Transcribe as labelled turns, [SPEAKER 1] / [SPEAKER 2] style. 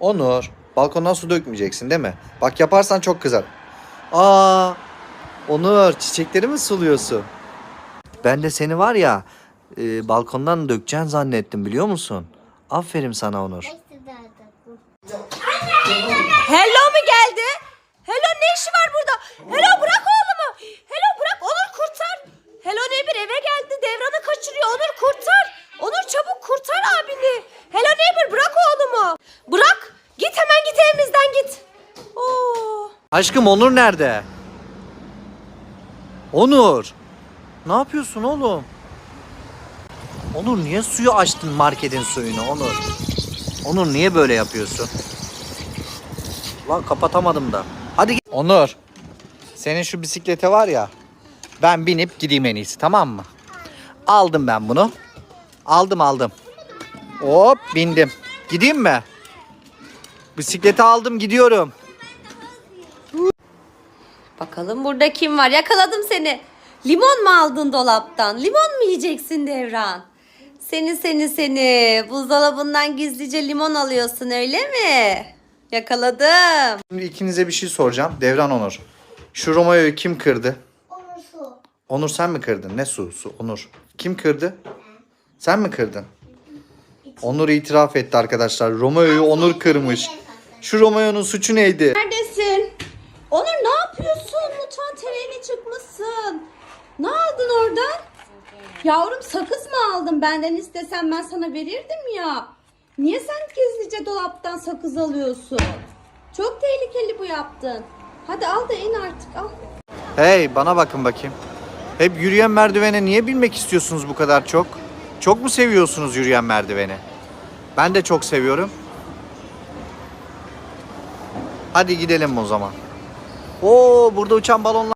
[SPEAKER 1] Onur, balkondan su dökmeyeceksin değil mi? Bak yaparsan çok kızar. Aa, Onur çiçekleri mi suluyorsun? Ben de seni var ya e, balkondan dökeceksin zannettim biliyor musun? Aferin sana Onur. Aşkım Onur nerede? Onur. Ne yapıyorsun oğlum? Onur niye suyu açtın marketin suyunu Onur? Onur niye böyle yapıyorsun? Lan kapatamadım da. Hadi git. Onur. Senin şu bisiklete var ya. Ben binip gideyim en iyisi tamam mı? Aldım ben bunu. Aldım aldım. Hop bindim. Gideyim mi? Bisikleti aldım gidiyorum.
[SPEAKER 2] Bakalım burada kim var? Yakaladım seni. Limon mu aldın dolaptan? Limon mu yiyeceksin Devran? Seni seni seni. Buzdolabından gizlice limon alıyorsun öyle mi? Yakaladım.
[SPEAKER 1] Şimdi ikinize bir şey soracağım. Devran Onur. Şu Romeo'yu kim kırdı? Onur sen mi kırdın? Ne su? Su. Onur. Kim kırdı? Sen mi kırdın? Onur itiraf etti arkadaşlar. Romeo'yu Onur kırmış. Şu Romeo'nun suçu neydi?
[SPEAKER 2] Neredesin? Onur ne yapıyorsun? Mutfağın tereyağı çıkmışsın. Ne aldın oradan? Yavrum sakız mı aldın? Benden istesen ben sana verirdim ya. Niye sen gizlice dolaptan sakız alıyorsun? Çok tehlikeli bu yaptın. Hadi al da in artık al.
[SPEAKER 1] Hey bana bakın bakayım. Hep yürüyen merdivene niye binmek istiyorsunuz bu kadar çok? Çok mu seviyorsunuz yürüyen merdiveni? Ben de çok seviyorum. Hadi gidelim o zaman. Oo burada uçan balonlar